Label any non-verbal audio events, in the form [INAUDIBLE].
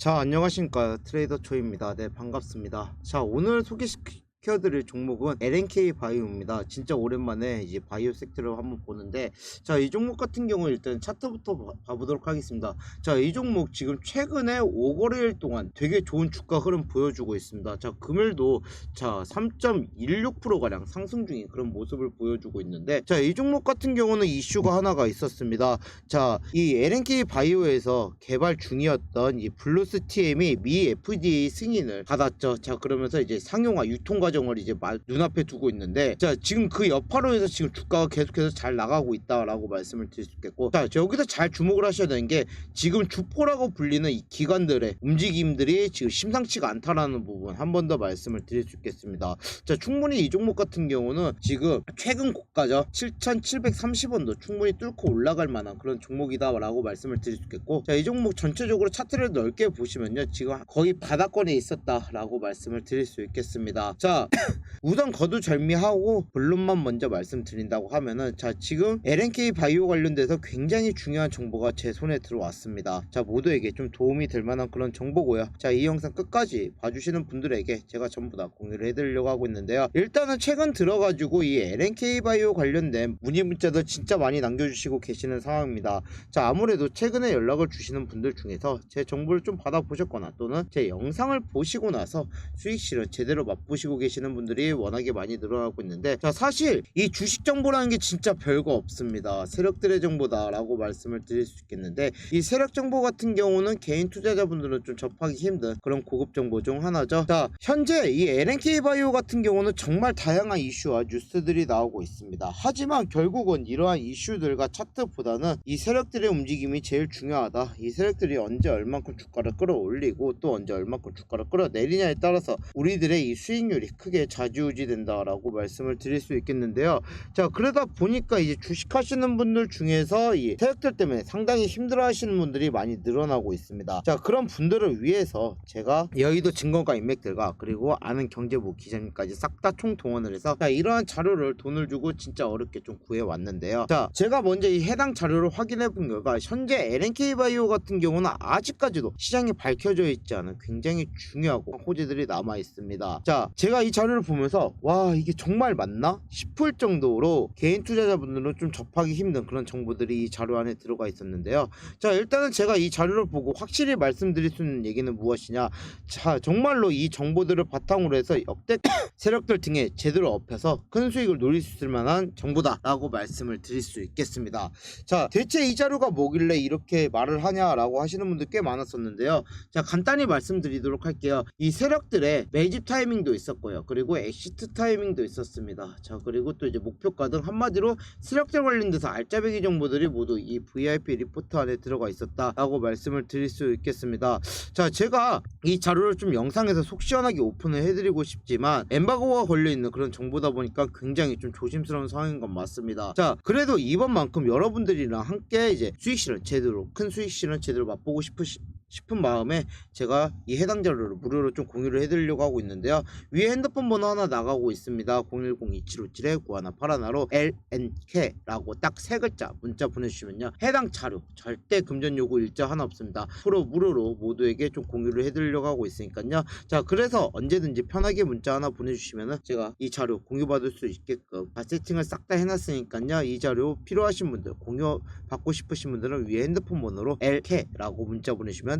자 안녕하십니까. 트레이더 초입니다. 네 반갑습니다. 자 오늘 소개시 켜드릴 종목은 LNK 바이오입니다. 진짜 오랜만에 이제 바이오 섹터를 한번 보는데 자 이 종목 같은 경우는 일단 차트부터 봐- 봐보도록 하겠습니다. 자 이 종목 지금 최근에 5거래일 동안 되게 좋은 주가 흐름 보여주고 있습니다. 자 금일도 자 3.16% 가량 상승 중인 그런 모습을 보여주고 있는데 자 이 종목 같은 경우는 이슈가 하나가 있었습니다. 자, 이 LNK 바이오에서 개발 중이었던 이 블루스 TM이 미 FDA 승인을 받았죠. 자, 그러면서 이제 상용화 유통 과 정을 이제 마- 눈앞에 두고 있는데, 자, 지금 그 여파로 해서 지금 주가가 계속해서 잘 나가고 있다라고 말씀을 드릴 수 있겠고, 자, 여기서 잘 주목을 하셔야 되는 게 지금 주포라고 불리는 이 기관들의 움직임들이 지금 심상치가 않다라는 부분 한 번 더 말씀을 드릴 수 있겠습니다. 자, 충분히 이 종목 같은 경우는 지금 최근 고가죠. 7,730원도 충분히 뚫고 올라갈 만한 그런 종목이다 라고 말씀을 드릴 수 있겠고, 자, 이 종목 전체적으로 차트를 넓게 보시면요. 지금 거의 바닥권에 있었다 라고 말씀을 드릴 수 있겠습니다. 자, [COUGHS] 우선 거두절미하고 본론만 먼저 말씀드린다고 하면은 자 지금 LNK 바이오 관련돼서 굉장히 중요한 정보가 제 손에 들어왔습니다. 자 모두에게 좀 도움이 될 만한 그런 정보고요. 자 이 영상 끝까지 봐주시는 분들에게 제가 전부 다 공유를 해드리려고 하고 있는데요. 일단은 최근 들어가지고 이 LNK 바이오 관련된 문의 문자도 진짜 많이 남겨주시고 계시는 상황입니다. 자 아무래도 최근에 연락을 주시는 분들 중에서 제 정보를 좀 받아보셨거나 또는 제 영상을 보시고 나서 수익 실현 제대로 맛보시고 계 시는 분들이 워낙에 많이 늘어나고 있는데 자 사실 이 주식 정보라는 게 진짜 별거 없습니다. 세력들의 정보다라고 말씀을 드릴 수 있겠는데 이 세력 정보 같은 경우는 개인 투자자분들은 좀 접하기 힘든 그런 고급 정보 중 하나죠. 자 현재 이 LNK 바이오 같은 경우는 정말 다양한 이슈와 뉴스들이 나오고 있습니다. 하지만 결국은 이러한 이슈들과 차트보다는 이 세력들의 움직임이 제일 중요하다. 이 세력들이 언제 얼만큼 주가를 끌어올리고 또 언제 얼만큼 주가를 끌어내리냐에 따라서 우리들의 이 수익률이 크게 좌지우지 된다라고 말씀을 드릴 수 있겠는데요. 자 그러다 보니까 이제 주식하시는 분들 중에서 이 세력들 때문에 상당히 힘들어하시는 분들이 많이 늘어나고 있습니다. 자 그런 분들을 위해서 제가 여의도 증권가 인맥들과 그리고 아는 경제부 기자님까지 싹 다 총동원을 해서 자, 이러한 자료를 돈을 주고 진짜 어렵게 좀 구해 왔는데요. 자 제가 먼저 이 해당 자료를 확인해 본 결과 현재 LNK 바이오 같은 경우는 아직까지도 시장에 밝혀져 있지 않은 굉장히 중요하고 호재들이 남아 있습니다. 자, 제가 이 자료를 보면서 와 이게 정말 맞나 싶을 정도로 개인 투자자분들은 좀 접하기 힘든 그런 정보들이 이 자료 안에 들어가 있었는데요. 자, 일단은 제가 이 자료를 보고 확실히 말씀드릴 수 있는 얘기는 무엇이냐? 자, 정말로 이 정보들을 바탕으로 해서 역대 [COUGHS] 세력들 등에 제대로 업혀서 큰 수익을 노릴 수 있을 만한 정보다 라고 말씀을 드릴 수 있겠습니다. 자, 대체 이 자료가 뭐길래 이렇게 말을 하냐라고 하시는 분들 꽤 많았었는데요. 자, 간단히 말씀드리도록 할게요. 이 세력들의 매집 타이밍도 있었고요. 그리고 엑시트 타이밍도 있었습니다. 자, 그리고 또 이제 목표가 등 한마디로 세력들 관련돼서 알짜배기 정보들이 모두 이 VIP 리포트 안에 들어가 있었다라고 말씀을 드릴 수 있겠습니다. 자, 제가 이 자료를 좀 영상에서 속 시원하게 오픈을 해드리고 싶지만 엠바고가 걸려있는 그런 정보다 보니까 굉장히 좀 조심스러운 상황인 건 맞습니다. 자, 그래도 이번만큼 여러분들이랑 함께 이제 수익 실현 제대로 큰 수익 실현 제대로 맛보고 싶으시 싶은 마음에 제가 이 해당 자료를 무료로 좀 공유를 해드리려고 하고 있는데요. 위에 핸드폰 번호 하나 나가고 있습니다. 010-2757-9181로 LNK라고 딱 세 글자 문자 보내주시면요. 해당 자료 절대 금전 요구 일자 하나 없습니다. 프로 무료로 모두에게 좀 공유를 해드리려고 하고 있으니까요. 자 그래서 언제든지 편하게 문자 하나 보내주시면은 제가 이 자료 공유받을 수 있게끔 다 세팅을 싹 다 해놨으니까요. 이 자료 필요하신 분들 공유 받고 싶으신 분들은 위에 핸드폰 번호로 LK라고 문자 보내시면